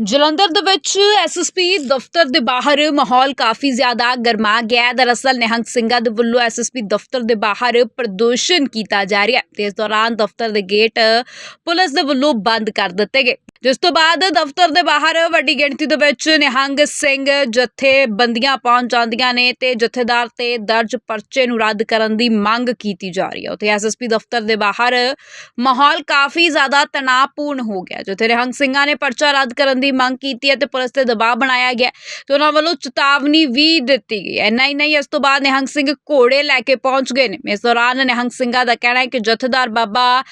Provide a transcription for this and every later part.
ਜਲੰਧਰ ਦੇ ਵਿੱਚ ਐਸਐਸਪੀ ਦਫ਼ਤਰ ਦੇ ਬਾਹਰ ਮਾਹੌਲ ਕਾਫੀ ਜ਼ਿਆਦਾ ਗਰਮਾ ਗਿਆ ਹੈ। ਦਰਅਸਲ ਨਿਹੰਗ ਸਿੰਘਾਂ ਦੇ ਵੱਲੋਂ ਐਸਐਸਪੀ ਦਫ਼ਤਰ ਦੇ ਬਾਹਰ ਪ੍ਰਦਰਸ਼ਨ ਕੀਤਾ ਜਾ ਰਿਹਾ ਹੈ ਤੇ ਇਸ ਦੌਰਾਨ ਦਫ਼ਤਰ ਦੇ ਗੇਟ ਪੁਲਿਸ ਦੇ ਵੱਲੋਂ ਬੰਦ ਕਰ ਦਿੱਤੇ ਗਏ। ਜਿਸ ਤੋਂ ਬਾਅਦ ਦਫ਼ਤਰ ਦੇ ਬਾਹਰ ਵੱਡੀ ਗਿਣਤੀ ਦੇ ਵਿੱਚ ਨਿਹੰਗ ਸਿੰਘ ਜਥੇਬੰਦੀਆਂ ਪਹੁੰਚ ਜਾਂਦੀਆਂ ਨੇ ਤੇ ਜਥੇਦਾਰ ਤੇ ਦਰਜ ਪਰਚੇ ਨੂੰ ਰੱਦ ਕਰਨ ਦੀ ਮੰਗ ਕੀਤੀ ਜਾ ਰਹੀ ਹੈ। ਉੱਥੇ ਐਸਐਸਪੀ ਦਫ਼ਤਰ ਦੇ ਬਾਹਰ ਮਾਹੌਲ ਕਾਫੀ ਜ਼ਿਆਦਾ ਤਣਾਅਪੂਰਨ ਹੋ ਗਿਆ ਜਿੱਥੇ ਨਿਹੰਗ ਸਿੰਘਾਂ ਨੇ ਪਰਚਾ ਰੱਦ ਕਰਨ ਦੀ ਮੰਗ ਕੀਤੀ ਹੈ ਤੇ ਪੁਲਿਸ ਤੇ ਦਬਾਅ ਬਣਾਇਆ ਗਿਆ ਤੇ ਉਹਨਾਂ ਵੱਲੋਂ ਚੇਤਾਵਨੀ ਵੀ ਦਿੱਤੀ ਗਈ ਹੈ। ਇੰਨਾ ਹੀ ਨਹੀਂ, ਇਸ ਤੋਂ ਬਾਅਦ ਨਿਹੰਗ ਸਿੰਘ ਘੋੜੇ ਲੈ ਕੇ ਪਹੁੰਚ ਗਏ ਨੇ। ਇਸ ਦੌਰਾਨ ਨਿਹੰਗ ਸਿੰਘਾਂ ਦਾ ਕਹਿਣਾ ਹੈ ਕਿ ਜਥੇਦਾਰ ਬਾਬਾ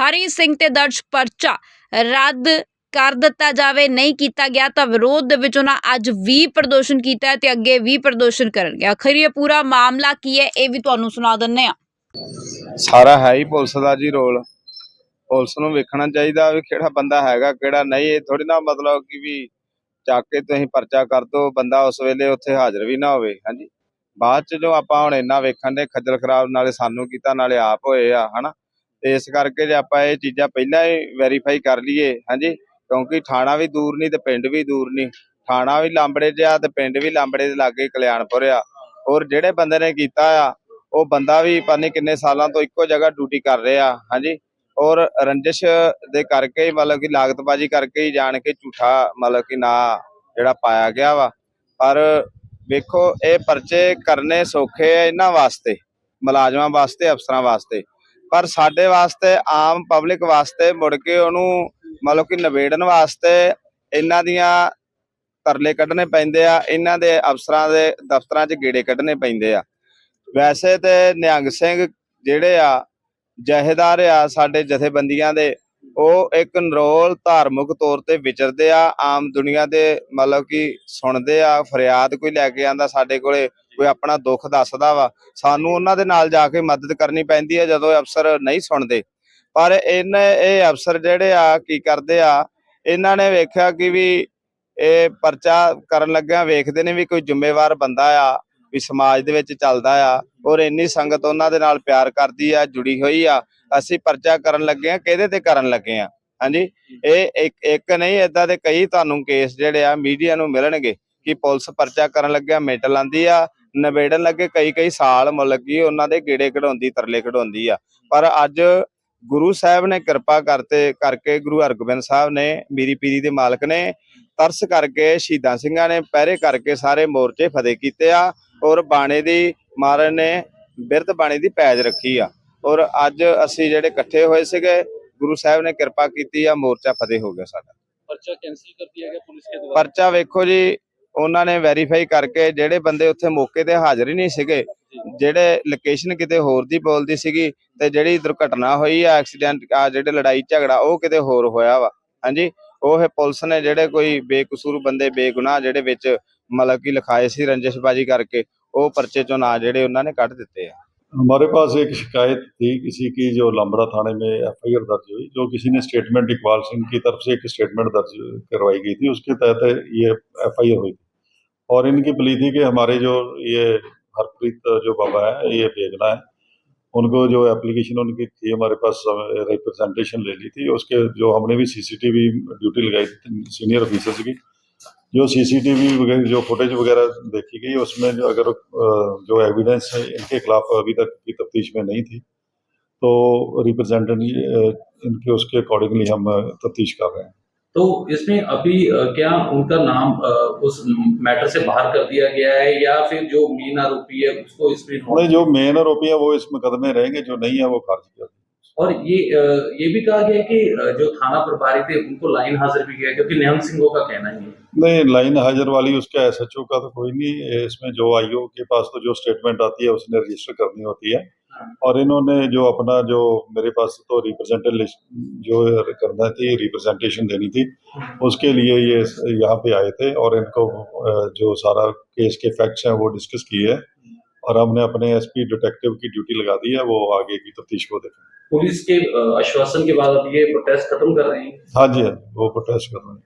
ਹਰੀ ਸਿੰਘ ਤੇ ਦਰਜ ਪਰਚਾ ਰੱਦ ਕਰ ਦਿੱਤਾ ਜਾਵੇ, ਨਹੀਂ ਕੀਤਾ ਗਿਆ ਤਾਂ ਵਿਰੋਧ ਦੇ ਵਿੱਚ ਉਹਨਾਂ ਅੱਜ ਵੀ ਪ੍ਰਦਰਸ਼ਨ ਕੀਤਾ ਤੇ ਅੱਗੇ ਵੀ ਪ੍ਰਦਰਸ਼ਨ ਕਰਨਗੇ। ਆਖਰ ਇਹ ਪੂਰਾ ਮਾਮਲਾ ਕੀ ਹੈ, ਇਹ ਵੀ ਤੁਹਾਨੂੰ ਸੁਣਾ ਦਿੰਨੇ ਆ ਸਾਰਾ ਹੈ ਹੀ ਪੁਲਿਸ ਦਾ ਜੀ ਰੋਲ। ਪੁਲਿਸ ਨੂੰ ਵੇਖਣਾ ਚਾਹੀਦਾ ਵੀ ਕਿਹੜਾ ਬੰਦਾ ਹੈਗਾ, ਕਿਹੜਾ ਨਹੀਂ। ਇਹ ਥੋੜੀ ਨਾ ਮਤਲਬ ਕਿ ਵੀ ਚੱਕ ਕੇ ਤੁਸੀਂ ਪਰਚਾ ਕਰ ਦੋ ਬੰਦਾ ਉਸ ਵੇਲੇ ਉੱਥੇ ਹਾਜ਼ਰ ਵੀ ਨਾ ਹੋਵੇ, ਹਾਂਜੀ। ਬਾਅਦ ਚ ਜੋ ਆਪਾਂ ਹੁਣ ਇੰਨਾ ਵੇਖਣ ਦੇ, ਖੱਜਲ ਖਰਾਬ ਨਾਲੇ ਸਾਨੂੰ ਕੀਤਾ, ਨਾਲੇ ਆਪ ਹੋਏ ਆ, ਹਨਾ। ਇਸ ਕਰਕੇ ਜੇ ਆਪਾਂ ਇਹ ਚੀਜ਼ਾਂ ਪਹਿਲਾਂ ਹੀ ਵੈਰੀਫਾਈ ਕਰ ਲਈਏ, ਹਾਂਜੀ। ਕਿਉਂਕਿ ਥਾਣਾ ਵੀ ਦੂਰ ਨਹੀਂ ਤੇ ਪਿੰਡ ਵੀ ਦੂਰ ਨਹੀਂ। ਥਾਣਾ ਵੀ ਲਾਂਬੜੇ 'ਚ ਆ ਤੇ ਪਿੰਡ ਵੀ ਲਾਂਬੜੇ ਦੇ ਲਾਗੇ ਕਲਿਆਣਪੁਰ ਆ। ਔਰ ਜਿਹੜੇ ਬੰਦੇ ਨੇ ਕੀਤਾ ਆ, ਉਹ ਬੰਦਾ ਵੀ ਪਤਾ ਨਹੀਂ ਕਿੰਨੇ ਸਾਲਾਂ ਤੋਂ ਇੱਕੋ ਜਗ੍ਹਾ ਡਿਊਟੀ ਕਰ ਰਿਹਾ, ਹਾਂਜੀ। ਔਰ ਰੰਜਿਸ਼ ਦੇ ਕਰਕੇ ਹੀ ਮਤਲਬ ਕਿ ਲਾਗਤਬਾਜ਼ੀ ਕਰਕੇ ਹੀ ਜਾਣ ਕੇ ਝੂਠਾ ਮਤਲਬ ਕਿ ਨਾ ਜਿਹੜਾ ਪਾਇਆ ਗਿਆ ਵਾ। ਪਰ ਵੇਖੋ, ਇਹ ਪਰਚੇ ਕਰਨੇ ਸੌਖੇ ਆ ਇਹਨਾਂ ਵਾਸਤੇ, ਮੁਲਾਜ਼ਮਾਂ ਵਾਸਤੇ, ਅਫਸਰਾਂ ਵਾਸਤੇ। ਪਰ ਸਾਡੇ ਵਾਸਤੇ, ਆਮ ਪਬਲਿਕ ਵਾਸਤੇ ਮੁੜ ਕੇ ਉਹਨੂੰ ਮਤਲਬ ਕਿ ਨਿਬੇੜਨ ਵਾਸਤੇ ਇਹਨਾਂ ਦੀਆਂ ਤਰਲੇ ਕੱਢਣੇ ਪੈਂਦੇ ਆ, ਇਹਨਾਂ ਦੇ ਅਫਸਰਾਂ ਦੇ ਦਫ਼ਤਰਾਂ 'ਚ ਗੇੜੇ ਕੱਢਣੇ ਪੈਂਦੇ ਆ। ਵੈਸੇ ਤੇ ਨਿਹੰਗ ਸਿੰਘ ਜਿਹੜੇ ਆ, ਜਹੇਦਾਰ ਆ ਸਾਡੇ ਜਥੇਬੰਦੀਆਂ ਦੇ, ਉਹ ਇੱਕ ਨਰੋਲ ਧਾਰਮਿਕ ਤੌਰ ਤੇ ਵਿਚਰਦੇ ਆ, ਆਮ ਦੁਨੀਆ ਦੇ ਮਤਲਬ ਕਿ ਸੁਣਦੇ ਆ, ਫਰਿਆਦ ਕੋਈ ਲੈ ਕੇ ਆਂਦਾ ਸਾਡੇ ਕੋਲੇ, ਕੋਈ ਆਪਣਾ ਦੁੱਖ ਦੱਸਦਾ ਵਾ, ਸਾਨੂੰ ਉਹਨਾਂ ਦੇ ਨਾਲ ਜਾ ਕੇ ਮਦਦ ਕਰਨੀ ਪੈਂਦੀ ਹੈ ਜਦੋਂ ਇਹ ਅਫਸਰ ਨਹੀਂ ਸੁਣਦੇ। ਪਰ ਇਹਨੇ ਇਹ ਅਫਸਰ ਜਿਹੜੇ ਆ, ਕੀ ਕਰਦੇ ਆ, ਇਹਨਾਂ ਨੇ ਵੇਖਿਆ ਕਿ ਵੀ ਇਹ ਪਰਚਾ ਕਰਨ ਲੱਗਿਆ ਵੇਖਦੇ ਨੇ ਵੀ ਕੋਈ ਜ਼ਿੰਮੇਵਾਰ ਬੰਦਾ ਆ, ਵੀ ਸਮਾਜ ਦੇ ਵਿੱਚ ਚੱਲਦਾ ਆ ਔਰ ਇੰਨੀ ਸੰਗਤ ਉਹਨਾਂ ਦੇ ਨਾਲ ਪਿਆਰ ਕਰਦੀ ਆ, ਜੁੜੀ ਹੋਈ ਆ, ਅਸੀਂ ਪਰਚਾ ਕਰਨ ਲੱਗੇ ਆ ਕਿਹਦੇ ਤੇ ਕਰਨ ਲੱਗੇ ਆ ਹਾਂਜੀ, ਇਹ ਇੱਕ ਇੱਕ ਨਹੀਂ, ਏਦਾਂ ਦੇ ਕਈ ਤੁਹਾਨੂੰ ਕੇਸ ਜਿਹੜੇ ਆ ਮੀਡੀਆ ਨੂੰ ਮਿਲਣਗੇ ਕਿ ਪੁਲਿਸ ਪਰਚਾ ਕਰਨ ਲੱਗਿਆ ਮਿੰਟ ਲਾਂਦੀ ਆ, ਨਿਬੇੜਨ ਲੱਗੇ ਕਈ ਕਈ ਸਾਲ ਮੁੱਲ ਕੀ ਉਹਨਾਂ ਦੇ ਗੇੜੇ ਕਢਾਉਂਦੀ, ਤਰਲੇ ਕਢਾਉਂਦੀ ਆ। ਪਰ ਅੱਜ ਗੁਰੂ ਸਾਹਿਬ ਨੇ ਕਿਰਪਾ ਕਰਤੇ ਕਰਕੇ ਗੁਰੂ ਹਰਗੋਬਿੰਦ ਸਾਹਿਬ ਨੇ ਮੀਰੀ ਪੀਰੀ ਦੇ ਮਾਲਕ ਨੇ ਤਰਸ ਕਰਕੇ ਸ਼ਹੀਦਾਂ ਸਿੰਘਾਂ ਨੇ ਪਹਿਰੇ ਕਰਕੇ ਸਾਰੇ ਮੋਰਚੇ ਫਤਿਹ ਕੀਤੇ ਆ ਔਰ ਬਾਣੇ ਦੀ ਮਹਾਰਾਜ ਨੇ ਬਿਰਤ ਬਾਣੀ ਦੀ ਪੈਜ ਰੱਖੀ ਆ। ਔਰ ਅੱਜ ਅਸੀਂ ਜਿਹੜੇ ਇਕੱਠੇ ਹੋਏ ਸੀਗੇ ਗੁਰੂ ਸਾਹਿਬ ਨੇ ਕਿਰਪਾ ਕੀਤੀ ਆ ਮੋਰਚਾ ਫਤਿਹ ਹੋ ਗਿਆ ਸਾਡਾ। ਪਰਚਾ ਕੈਨਸਲ ਕਰ ਦਿੱਤਾ ਗਿਆ ਪੁਲਿਸ ਦੇ ਦੁਆਰਾ? ਪਰਚਾ ਵੇਖੋ ਜੀ ਉਹਨਾਂ ਨੇ ਵੈਰੀਫਾਈ ਕਰਕੇ ਜਿਹੜੇ ਬੰਦੇ ਉੱਥੇ ਮੌਕੇ ਤੇ ਹਾਜ਼ਰ ਹੀ ਨਹੀਂ ਸੀਗੇ ਜਿਹੜੇ ਲੋਕੇਸ਼ਨ ਕਿਤੇ ਹੋਰ ਦੀ ਬੋਲਦੀ ਸੀਗੀ ਤੇ ਜਿਹੜੀ ਦੁਰਘਟਨਾ ਹੋਈ ਆ ਐਕਸੀਡੈਂਟ ਆ ਜਿਹੜੇ ਲੜਾਈ ਝਗੜਾ ਉਹ ਕਿਤੇ ਹੋਰ ਹੋਇਆ ਵਾ ਹਾਂਜੀ ਉਹ ਇਹ ਪੁਲਿਸ ਨੇ ਜਿਹੜੇ ਕੋਈ ਬੇਕਸੂਰ ਬੰਦੇ ਬੇਗੁਨਾਹ ਜਿਹੜੇ ਵਿੱਚ ਮਤਲਬ ਕਿ ਲਿਖਾਏ ਸੀ ਰੰਜਿਸ਼ਬਾਜੀ ਕਰਕੇ ਉਹ ਪਰਚੇ ਚੋਂ ਨਾਂ ਜਿਹੜੇ ਉਹਨਾਂ ਨੇ ਕੱਢ ਦਿੱਤੇ ਆ हमारे पास एक शिकायत थी किसी की जो लंबड़ा थाने में एफ दर्ज हुई जो किसी ने स्टेटमेंट इकबाल सिंह की तरफ से एक स्टेटमेंट दर्ज करवाई गई थी उसके तहत ये एफ हुई थी और इनकी प्ली थी कि हमारे जो ये हरप्रीत जो बाबा है, ये भेजना है। उनको जो एप्लीकेशन उनकी थी, हमारे पास रिप्रेजेंटेशन ले ली थी। उसके जो हमने भी सीसीटीवी ड्यूटी लगाई थी सीनियर ऑफिसर्स की, जो सीसीटीवी वगैरह, जो फुटेज वगैरह देखी गई, उसमें जो अगर जो एविडेंस है, इनके खिलाफ अभी तक की तफ्तीश में नहीं थी। तो रिप्रेजेंटेटिव इनके उसके अकॉर्डिंगली हम तफ्तीश कर रहे हैं। तो इसमें अभी क्या उनका नाम उस मैटर से बाहर कर दिया गया है या फिर जो मेन आरोपी है उसको इसमें नहीं जो मेन आरोपी है वो इस मुकदमे रहेंगे जो नहीं है वो खारिज कर और ये ये भी कहा गया कि जो थाना प्रभारी थे उनको लाइन हाजिर भी किया क्योंकि निहंग सिंहों का कहना ही है। नहीं लाइन हाजिर वाली उसका एस एच ओ का तो कोई नहीं इसमें जो आईओ के पास तो जो स्टेटमेंट आती है उसने रजिस्टर करनी होती है। और इन्होंने जो अपना जो मेरे पास तो रिप्रेजेंटेटिव जो करना थी रिप्रेजेंटेशन देनी थी उसके लिए ये यहाँ पे आए थे और इनको जो सारा केस के फैक्ट्स हैं वो डिस्कस किए हैं और हमने अपने एसपी डिटेक्टिव की ड्यूटी लगा दी है वो आगे की तफ्तीश को देखें। पुलिस के आश्वासन के बाद अब ये प्रोटेस्ट खत्म कर रहे हैं। हाँ जी हाँ वो प्रोटेस्ट कर रहे हैं।